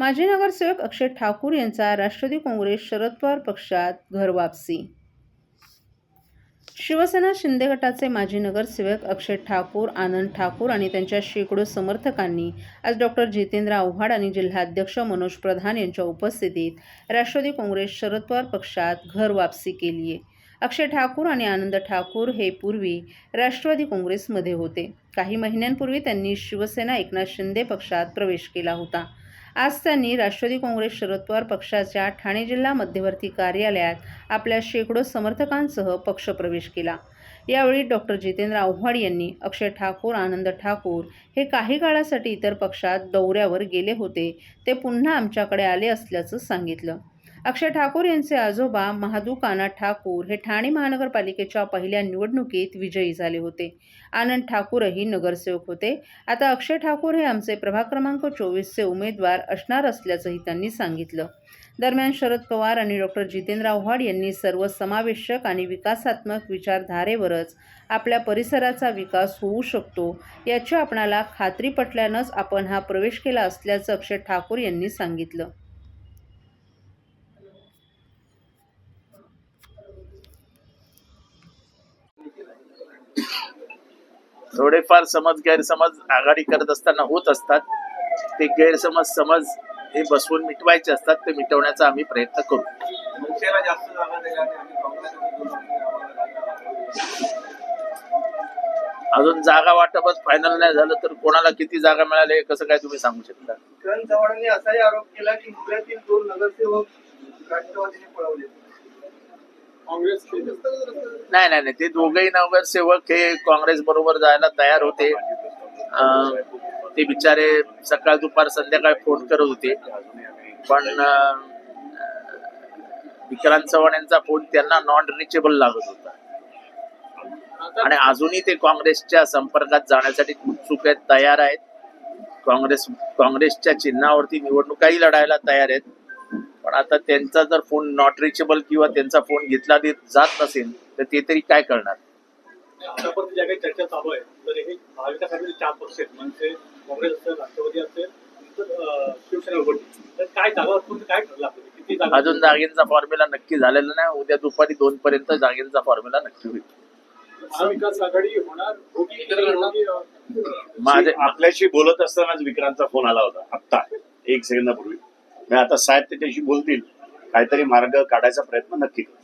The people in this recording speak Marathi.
माजी नगरसेवक अक्षय ठाकूर यांचा राष्ट्रवादी काँग्रेस शरद पवार पक्षात घर वापसी. शिवसेना शिंदे गटाचे माजी नगरसेवक अक्षय ठाकूर आनंद ठाकूर आणि त्यांच्या शेकडो समर्थकांनी आज डॉक्टर जितेंद्र आव्हाड आणि जिल्हाध्यक्ष मनोज प्रधान यांच्या उपस्थितीत राष्ट्रवादी काँग्रेस शरद पवार पक्षात घर वापसी केली आहे अक्षय ठाकूर आणि आनंद ठाकूर हे पूर्वी राष्ट्रवादी काँग्रेसमध्ये होते. काही महिन्यांपूर्वी त्यांनी शिवसेना एकनाथ शिंदे पक्षात प्रवेश केला होता. आज त्यांनी राष्ट्रवादी काँग्रेस शरद पवार पक्षाच्या ठाणे जिल्हा मध्यवर्ती कार्यालयात आपल्या शेकडो समर्थकांसह पक्षप्रवेश केला. यावेळी डॉक्टर जितेंद्र आव्हाड यांनी अक्षय ठाकूर आनंद ठाकूर हे काही काळासाठी इतर पक्षात दौऱ्यावर गेले होते. ते पुन्हा आमच्याकडे आले असल्याचं सांगितलं. अक्षय ठाकूर यांचे आजोबा महादू काना ठाकूर हे ठाणे महानगरपालिकेच्या पहिल्या निवडणुकीत विजयी झाले होते. आनंद ठाकूरही नगरसेवक होते. आता अक्षय ठाकूर हे आमचे प्रभाग क्रमांक चोवीसचे उमेदवार असणार असल्याचंही त्यांनी सांगितलं. दरम्यान शरद पवार आणि डॉक्टर जितेंद्र आव्हाड यांनी सर्व समावेशक आणि विकासात्मक विचारधारेवरच आपल्या परिसराचा विकास होऊ शकतो याची आपणाला खात्री पटल्यानंच आपण हा प्रवेश केला असल्याचं अक्षय ठाकूर यांनी सांगितलं. थोडेफार समज गैरसमज आघाडी करत असताना होत असतात. ते गैरसमज समज हे बसवून मिटवायचे असतात ते मिटवण्याचा आम्ही प्रयत्न करू. अजून जागा वाटपच फायनल नाही झालं तर कोणाला किती जागा मिळाल्या हे कसं काय तुम्ही सांगू शकता? किरण चव्हाणांनी असाही आरोप केला की मुंबईतील दोन नगरसेवक राष्ट्रवादीने पळवले. नाही नाही नाही. ते दोघेही नगरसेवक हे काँग्रेस बरोबर जायला तयार होते. ते बिचारे सकाळ दुपार संध्याकाळ फोन करत होते. पण विक्रांत चव्हाण यांचा फोन त्यांना नॉन रिचेबल लागत होता. आणि अजूनही ते काँग्रेसच्या संपर्कात जाण्यासाठी उत्सुक आहेत तयार आहेत. काँग्रेस काँग्रेसच्या चिन्हावरती निवडणुकाही लढायला तयार आहेत. पण आता त्यांचा जर फोन नॉट रिचेबल किंवा त्यांचा फोन घेतला देत जात नसेल तर ते तरी काय करणार? आतापर्यंत ज्या काही चर्चा चालू आहे तर हे महाविकास आघाडी चार पक्ष आहेत. म्हणजे काँग्रेस असेल राष्ट्रवादी असेल तर अं, शिवसेना उघडली. तर काय जागा असून काय ठरलं आपल्याला किती जागा अजून जागेंचा फॉर्म्युला नक्की झालेला नाही. उद्या दुपारी दोन पर्यंत जागेंचा फॉर्म्युला नक्की होईल. महाविकास आघाडी होणार माझे आपल्याशी बोलत असतानाच विक्रांतचा फोन आला होता आत्ता एक सेकंदापूर्वी. आता साहेब त्याच्याशी बोलतील. काहीतरी मार्ग काढायचा प्रयत्न नक्की करू.